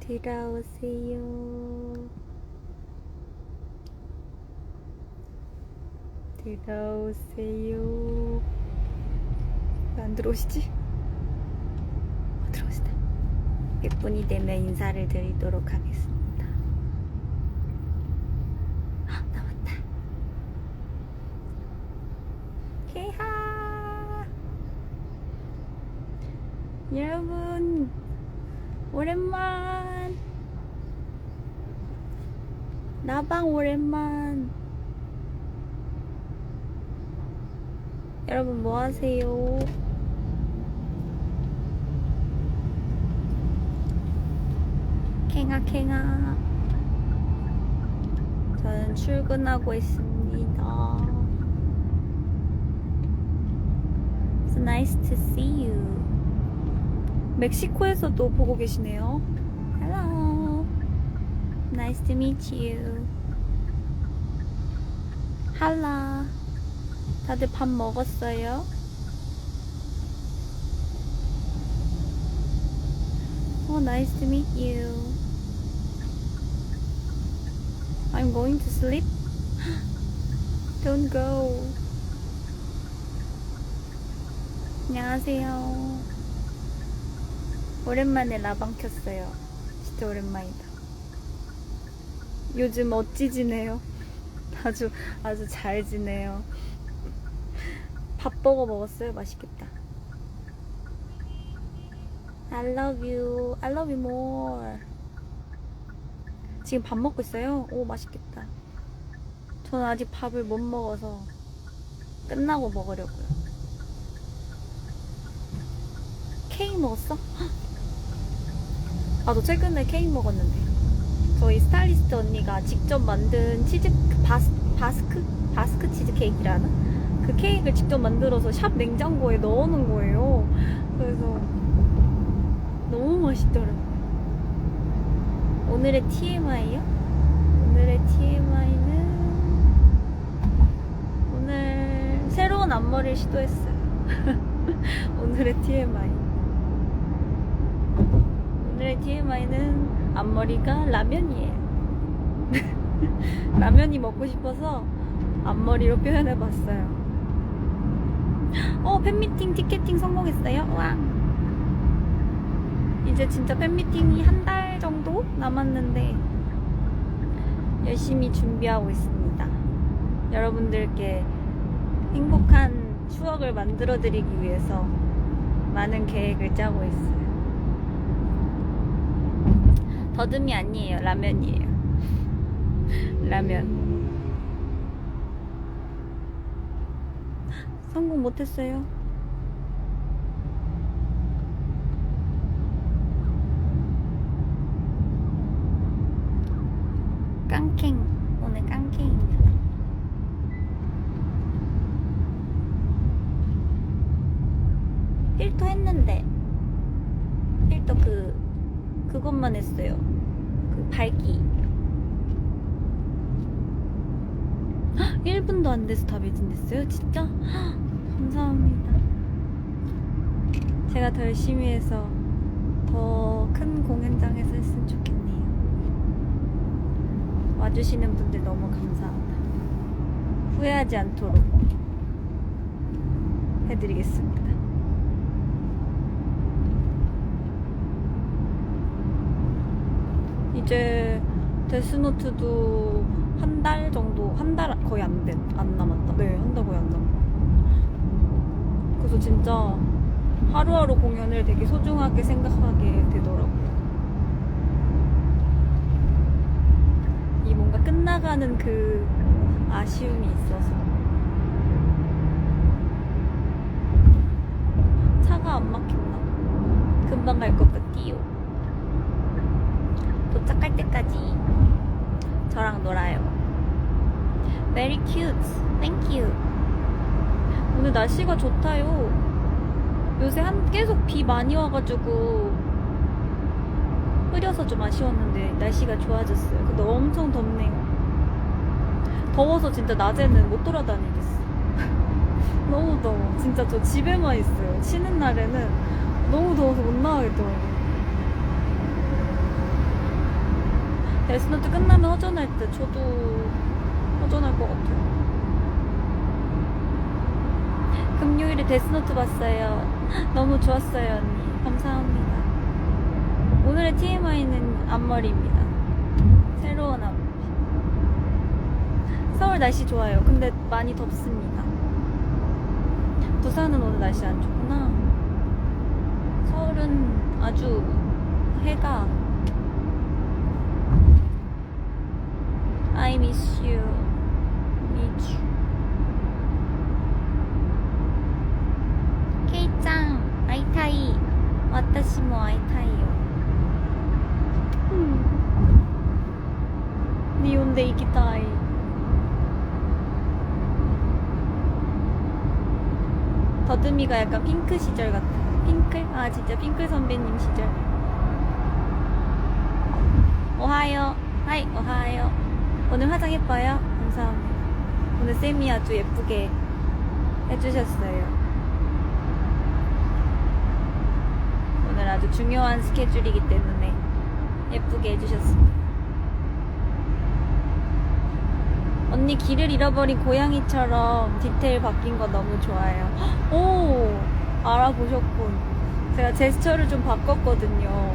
들어오세요. 들어오세요. 왜안 들어오시지? 어, 들어오시다. 100분이 되면 인사를 드리도록 하겠습니다. 아, 나왔다. 케하! 여러분, 오랜만. 나방 오랜만. 여러분 뭐 하세요? 캥아 캥아. 저는 출근하고 있습니다. It's nice to see you. 멕시코에서도 보고 계시네요. Hello. Nice to meet you. 할라. 다들 밥 먹었어요? Oh, nice to meet you. I'm going to sleep. Don't go. 안녕하세요. 오랜만에 라방 켰어요. 진짜 오랜만이다. 요즘 어찌 지내요? 아주 아주 잘 지내요. 밥버거 먹었어요. 맛있겠다. I love you. I love you more. 지금 밥 먹고 있어요? 오, 맛있겠다. 저는 아직 밥을 못 먹어서 끝나고 먹으려고요. 케이크 먹었어? 헉! 나도 최근에 케이크 먹었는데. 저희 스타일리스트 언니가 직접 만든 치즈 바스, 바스크? 바스크 치즈 케이크라나? 그 케이크를 직접 만들어서 샵 냉장고에 넣어놓은 거예요. 그래서 너무 맛있더라고요. 오늘의 TMI요? 오늘의 TMI는 오늘 새로운 앞머리를 시도했어요. 오늘의 TMI. 오늘의 TMI는 앞머리가 라면이에요. 라면이 먹고 싶어서 앞머리로 표현해봤어요. 어, 팬미팅 티켓팅 성공했어요. 와. 이제 진짜 팬미팅이 한 달 정도 남았는데 열심히 준비하고 있습니다. 여러분들께 행복한 추억을 만들어 드리기 위해서 많은 계획을 짜고 있어요. 더듬이 아니에요. 라면이에요. 라면. 성공 못했어요. 깡캥. 오늘 깡캥입니다. 필터 했는데 필터 그 했어요. 그 밝기. 1분도 안 돼서 다 매진됐어요? 진짜? 헉, 감사합니다. 제가 더 열심히 해서 더 큰 공연장에서 했으면 좋겠네요. 와주시는 분들 너무 감사합니다. 후회하지 않도록 해드리겠습니다. 이제 데스노트도 한 달 정도 한 달 거의 안된안 남았다. 네, 한 달 거의 안 남았다. 그래서 진짜 하루하루 공연을 되게 소중하게 생각하게 되더라고요. 이 뭔가 끝나가는 그 아쉬움이 있어서 차가 안 막혔나? 금방 갈 것 같디요. 도착할 때까지 저랑 놀아요. Very cute. Thank you. 오늘 날씨가 좋다요. 요새 한 계속 비 많이 와가지고 흐려서 좀 아쉬웠는데 날씨가 좋아졌어요. 근데 엄청 덥네요. 더워서 진짜 낮에는 못 돌아다니겠어. 너무 더워. 진짜 저 집에만 있어요. 쉬는 날에는 너무 더워서 못 나가겠더라고요. 데스노트 끝나면 허전할 때 저도 허전할 것 같아요. 금요일에 데스노트 봤어요. 너무 좋았어요, 언니. 감사합니다. 오늘의 TMI는 앞머리입니다. 새로운 앞머리. 서울 날씨 좋아요. 근데 많이 덥습니다. 부산은 오늘 날씨 안 좋구나. 서울은 아주 해가 miss you. miss you. 케이짱, 아이타이. 私も会いたいよ。日本で行きたい。 더듬이가 약간 핑크 시절 같아. 핑클? 아 진짜 핑클 선배님 시절. 오하요. 하이 오하요. 오늘 화장 예뻐요? 감사합니다. 오늘 쌤이 아주 예쁘게 해주셨어요. 오늘 아주 중요한 스케줄이기 때문에 예쁘게 해주셨습니다. 언니 길을 잃어버린 고양이처럼 디테일 바뀐 거 너무 좋아요. 오 알아보셨군. 제가 제스처를 좀 바꿨거든요.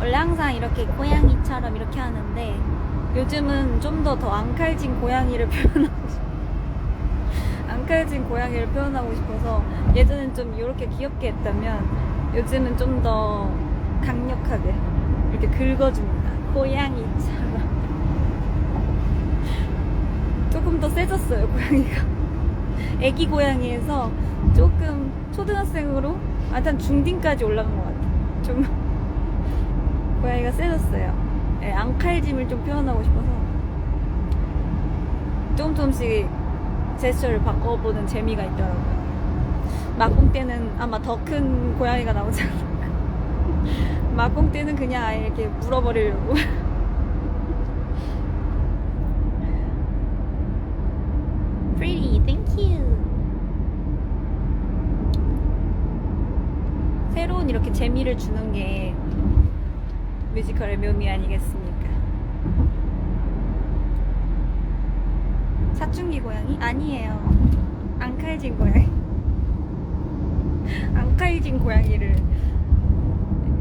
원래 항상 이렇게 고양이처럼 이렇게 하는데 요즘은 좀 더 더 앙칼진 고양이를 표현하고 싶어. 앙칼진 고양이를 표현하고 싶어서 예전엔 좀 이렇게 귀엽게 했다면 요즘은 좀 더 강력하게 이렇게 긁어줍니다. 고양이처럼. 조금 더 세졌어요, 고양이가. 애기 고양이에서 조금 초등학생으로, 아, 일단 중딩까지 올라간 것 같아요. 좀, 고양이가 세졌어요. 예, 앙칼짐을 좀 표현하고 싶어서. 조금 조금씩 제스처를 바꿔보는 재미가 있더라고요. 막공 때는 아마 더 큰 고양이가 나오지 않을까. 막공 때는 그냥 아예 이렇게 물어버리려고. Pretty. 새로운 이렇게 재미를 주는 게 뮤지컬의 묘미 아니겠습니까? 사춘기 고양이? 아니에요. 앙칼진 고양이. 앙칼진 고양이를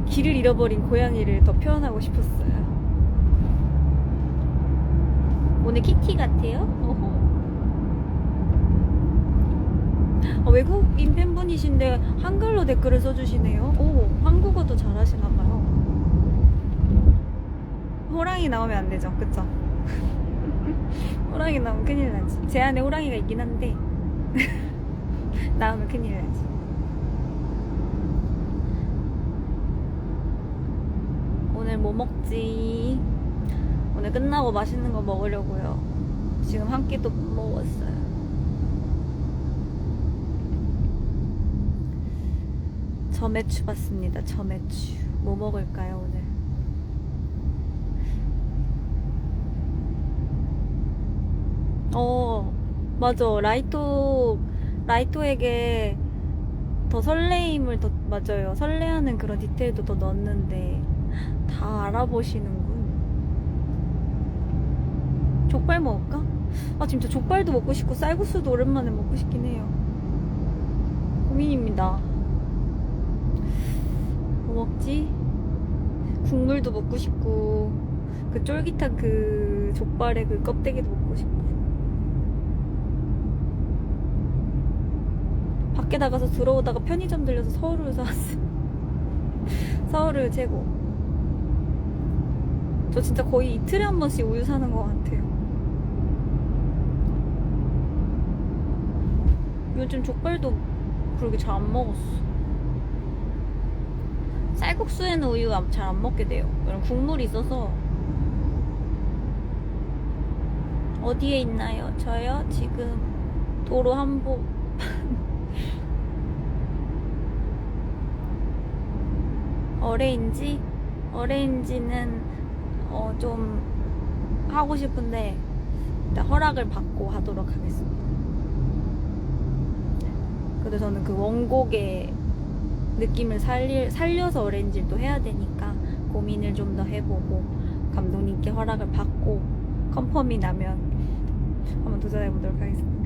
길을 잃어버린 고양이를 더 표현하고 싶었어요. 오늘 키티 같아요? 아, 외국인 팬분이신데 한글로 댓글을 써주시네요. 오, 한국어도 잘하시나봐요. 호랑이 나오면 안 되죠, 그쵸? 호랑이 나오면 큰일 나지. 제 안에 호랑이가 있긴 한데 나오면 큰일 나지. 오늘 뭐 먹지? 오늘 끝나고 맛있는 거 먹으려고요. 지금 한 끼도 못 먹었어요. 저매추 봤습니다. 저매추. 뭐 먹을까요, 오늘? 어, 맞아. 라이토, 라이토에게 더 설레임을 더, 맞아요. 설레하는 그런 디테일도 더 넣었는데, 다 알아보시는군. 족발 먹을까? 아, 진짜 족발도 먹고 싶고, 쌀국수도 오랜만에 먹고 싶긴 해요. 고민입니다. 뭐 먹지? 국물도 먹고 싶고, 그 쫄깃한 그 족발의 그 껍데기도 먹고 싶고. 밖에 나가서 들어오다가 편의점 들려서 서울을 사왔어. 서울을 최고. 저 진짜 거의 이틀에 한 번씩 우유 사는 것 같아요. 요즘 족발도 그렇게 잘 안 먹었어. 쌀국수에는 우유 잘 안 먹게 돼요. 이런 국물이 있어서. 어디에 있나요? 저요? 지금 도로 한복. 어레인지? 어레인지는 어, 좀 하고 싶은데 일단 허락을 받고 하도록 하겠습니다. 그래서 저는 그 원곡의 느낌을 살리, 살려서 어레인지를 또 해야 되니까 고민을 좀 더 해보고 감독님께 허락을 받고 컨펌이 나면 한번 도전해 보도록 하겠습니다.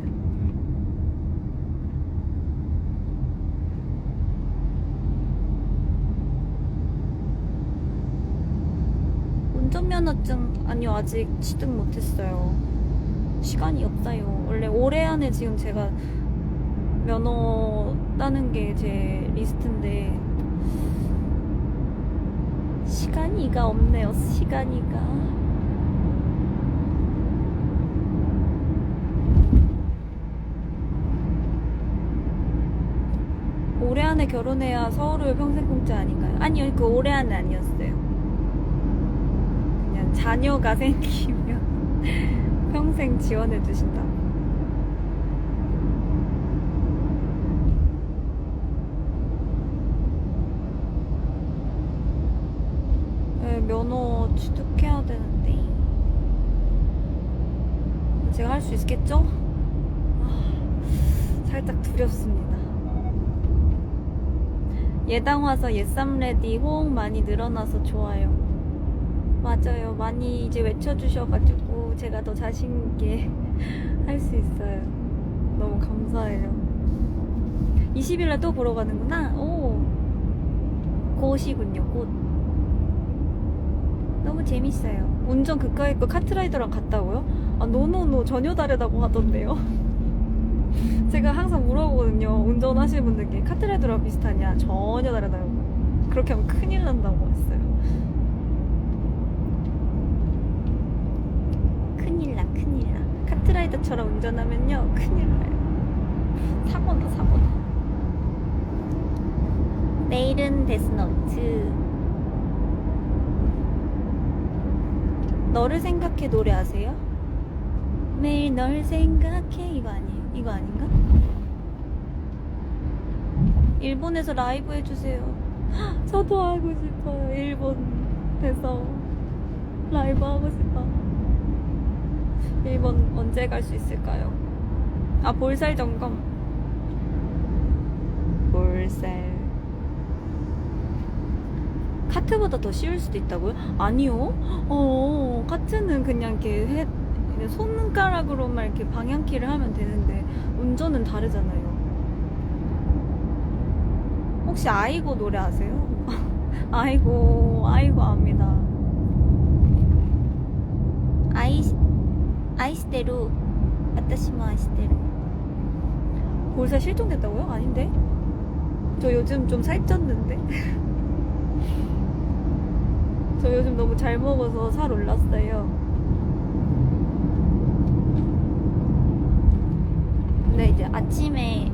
운전면허증 아니요 아직 취득 못했어요. 시간이 없어요. 원래 올해 안에 지금 제가 면허 따는 게 제 리스트인데 시간이가 없네요. 시간이가. 올해 안에 결혼해야 서울을 평생 공짜 아닌가요? 아니요, 그 올해 안에 아니었어요. 자녀가 생기면 평생 지원해 주신다. 네, 면허 취득해야 되는데 제가 할 수 있겠죠? 아, 살짝 두렵습니다. 예당 와서 예쌈 레디 호응 많이 늘어나서 좋아요. 맞아요. 많이 이제 외쳐주셔가지고 제가 더 자신있게 할 수 있어요. 너무 감사해요. 20일날 또 보러 가는구나. 오. 곧이군요, 곧. 너무 재밌어요. 운전 그까이 거 카트라이더랑 같다고요? 아, 노노노 전혀 다르다고 하던데요. 제가 항상 물어보거든요. 운전하시는 분들께 카트라이더랑 비슷하냐? 전혀 다르다고. 그렇게 하면 큰일 난다고 했어요. 큰일 나, 큰일 나. 카트라이더처럼 운전하면요, 큰일 나요. 사고나, 사고나. 내일은 데스노트. 너를 생각해 노래 아세요? 매일 널 생각해 이거 아니에요? 이거 아닌가? 일본에서 라이브 해주세요. 헉, 저도 하고 싶어요. 일본에서 라이브 하고 싶어. 일본 언제 갈 수 있을까요? 아 볼살 점검. 볼살. 카트보다 더 쉬울 수도 있다고요? 아니요. 어, 카트는 그냥 이렇게 해, 손가락으로만 이렇게 방향키를 하면 되는데 운전은 다르잖아요. 혹시 아이고 노래 아세요? 아이고, 아이고 압니다. 아이, 아이스테루, 아따시마 아이스테루. 볼살 실종됐다고요? 아닌데? 저 요즘 좀 살쪘는데? 저 요즘 너무 잘 먹어서 살 올랐어요. 근데 이제 아침에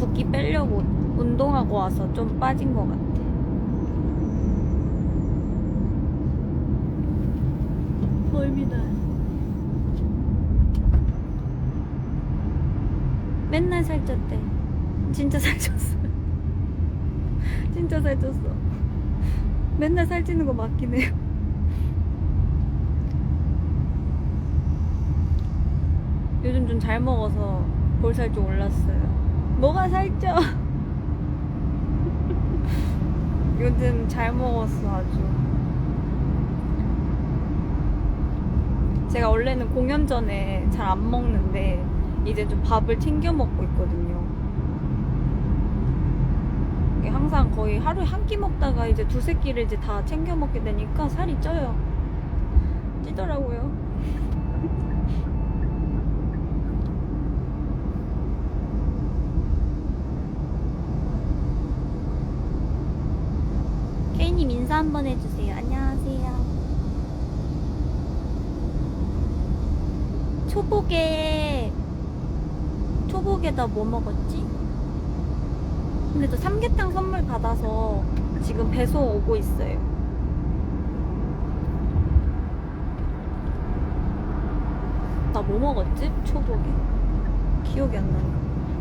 붓기 빼려고 운동하고 와서 좀 빠진 것 같아. 보입니다. 맨날 살쪘대. 진짜 살쪘어. 진짜 살쪘어. 맨날 살찌는 거 맞긴 해요. 요즘 좀 잘 먹어서 볼살 좀 올랐어요. 뭐가 살쪄? 요즘 잘 먹었어, 아주. 제가 원래는 공연 전에 잘 안 먹는데, 이제 좀 밥을 챙겨 먹고 있거든요. 항상 거의 하루에 한 끼 먹다가 이제 두세 끼를 이제 다 챙겨 먹게 되니까 살이 쪄요. 찌더라고요. 케이님 인사 한번 해주세요. 안녕하세요. 초복에 초복에다 뭐 먹었지? 근데 저 삼계탕 선물 받아서 지금 배송 오고 있어요. 나 뭐 먹었지? 초복에? 기억이 안 나네.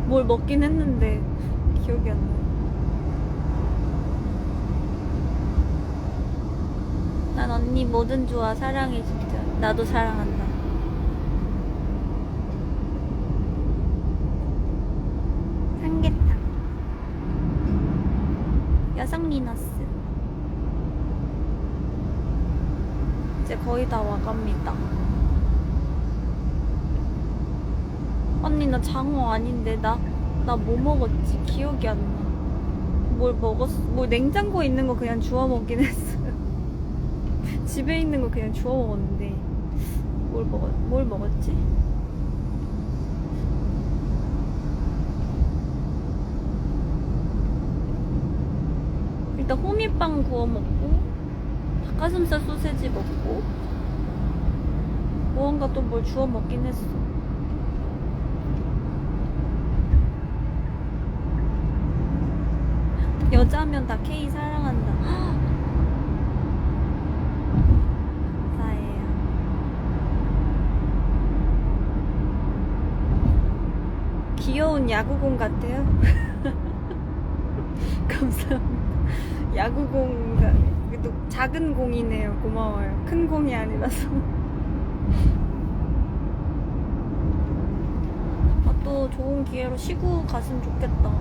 뭘 먹긴 했는데 기억이 안 나. 난 언니 뭐든 좋아 사랑해 진짜. 나도 사랑한다. 삼계탕. 리너스. 이제 거의 다 와갑니다. 언니 나 장어 아닌데 나 나 뭐 먹었지 기억이 안 나. 뭘 먹었어? 뭐 냉장고에 있는 거 그냥 주워 먹긴 했어요. 집에 있는 거 그냥 주워 먹었는데 뭘 먹었 뭘 먹었지? 일단 호밀빵 구워 먹고 닭가슴살 소세지 먹고 무언가 또 뭘 주워 먹긴 했어. 여자면 다 K 사랑한다. 감사해요. 귀여운 야구공 같아요. 감사합니다. 야구공, 그래도 작은 공이네요. 고마워요. 큰 공이 아니라서. 아, 또 좋은 기회로 시구 갔으면 좋겠다.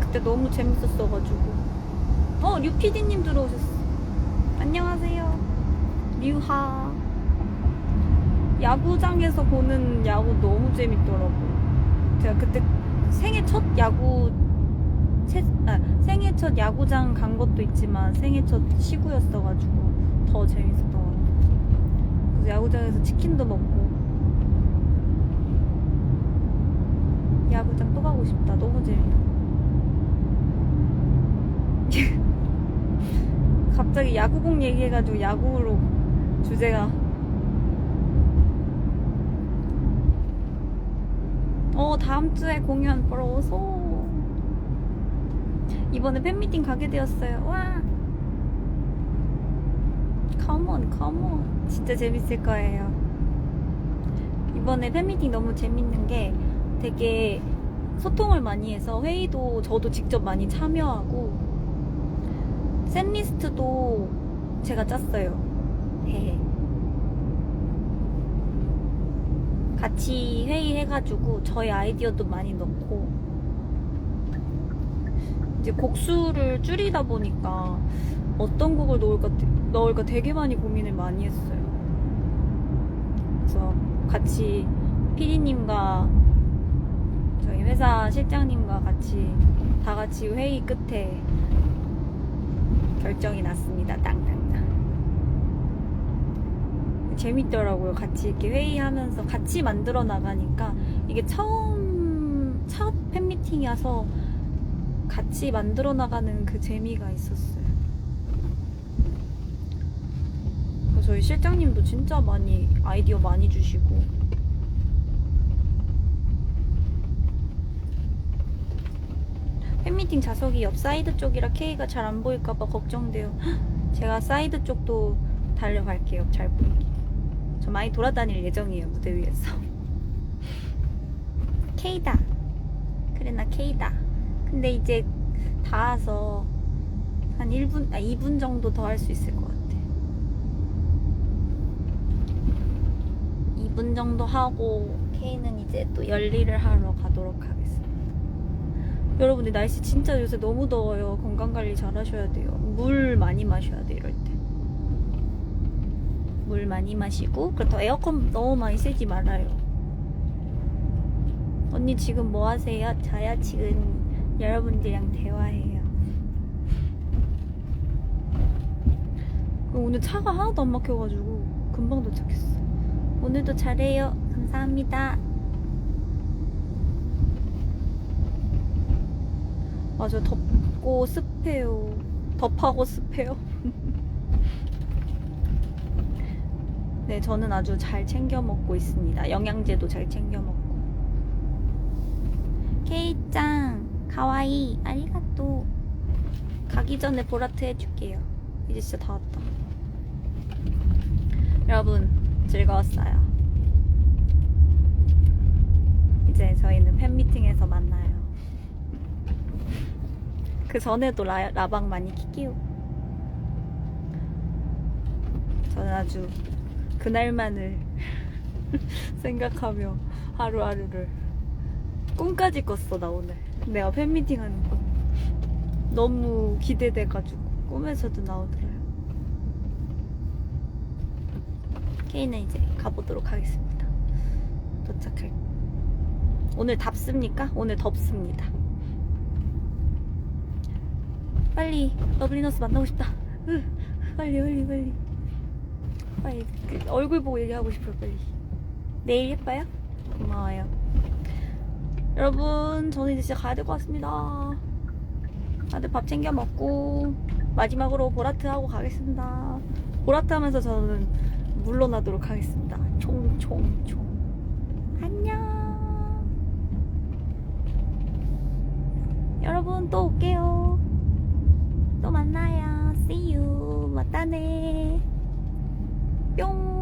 그때 너무 재밌었어가지고. 어, 류피디님 들어오셨어. 안녕하세요. 류하. 야구장에서 보는 야구 너무 재밌더라고요. 제가 그때 생애 첫 야구, 세- 아, 생애 첫 야구장 간 것도 있지만 생애 첫 시구였어가지고 더 재밌었던 것 같아요. 그래서 야구장에서 치킨도 먹고. 야구장 또 가고 싶다. 너무 재밌다. 갑자기 야구공 얘기해가지고 야구로 주제가 어 다음 주에 공연 보러 오소 이번에 팬미팅 가게 되었어요 와 컴온 컴온 진짜 재밌을 거예요 이번에 팬미팅 너무 재밌는 게 되게 소통을 많이 해서 회의도 저도 직접 많이 참여하고 샌리스트도 제가 짰어요. 헤헤. 같이 회의해가지고 저희 아이디어도 많이 넣고 이제 곡수를 줄이다 보니까 어떤 곡을 넣을까, 넣을까 되게 많이 고민을 많이 했어요. 그래서 같이 피디님과 저희 회사 실장님과 같이 다 같이 회의 끝에 결정이 났습니다. 땅땅땅. 재밌더라고요. 같이 이렇게 회의하면서 같이 만들어 나가니까 이게 처음 첫 팬미팅이어서 같이 만들어 나가는 그 재미가 있었어요. 저희 실장님도 진짜 많이 아이디어 많이 주시고 팬미팅 좌석이 옆 사이드 쪽이라 K가 잘 안 보일까봐 걱정돼요. 헉, 제가 사이드 쪽도 달려갈게요. 잘 보이게. 저 많이 돌아다닐 예정이에요. 무대 위에서. K다. 그래, 나 K다. 근데 이제 다 와서 한 1분, 아, 2분 정도 더 할 수 있을 것 같아. 2분 정도 하고 K는 이제 또 열일을 하러 가도록 하겠습니다. 여러분들 날씨 진짜 요새 너무 더워요. 건강 관리 잘 하셔야 돼요. 물 많이 마셔야 돼 이럴 때. 물 많이 마시고 그렇다고 에어컨 너무 많이 쓰지 말아요. 언니 지금 뭐 하세요? 저요 지금 여러분들이랑 대화해요. 오늘 차가 하나도 안 막혀가지고 금방 도착했어. 오늘도 잘해요. 감사합니다. 맞아 덥고 습해요 덥하고 습해요 네 저는 아주 잘 챙겨 먹고 있습니다 영양제도 잘 챙겨 먹고 케이짱 가와이 아리가또 가기 전에 보라트 해줄게요. 이제 진짜 다 왔다. 여러분 즐거웠어요. 이제 저희는 팬미팅에서 만나요. 그 전에도 라, 라방 많이 키키고 저는 아주 그날만을 생각하며 하루하루를 꿈까지 꿨어 나 오늘 내가 팬미팅 하는 거 너무 기대돼가지고 꿈에서도 나오더라요 K는 이제 가보도록 하겠습니다. 도착할. 오늘 답습니까? 오늘 덥습니다. 빨리 러블리너스 만나고 싶다. 으, 빨리 빨리 빨리. 빨리 그 얼굴 보고 얘기하고 싶어요 빨리. 내일 예뻐요? 고마워요. 여러분 저는 이제 진짜 가야 될 것 같습니다. 다들 밥 챙겨 먹고 마지막으로 보라트 하고 가겠습니다. 보라트 하면서 저는 물러나도록 하겠습니다. 총총총. 안녕. 여러분 또 올게요. 또 만나요. See you. 맞다네. 뿅.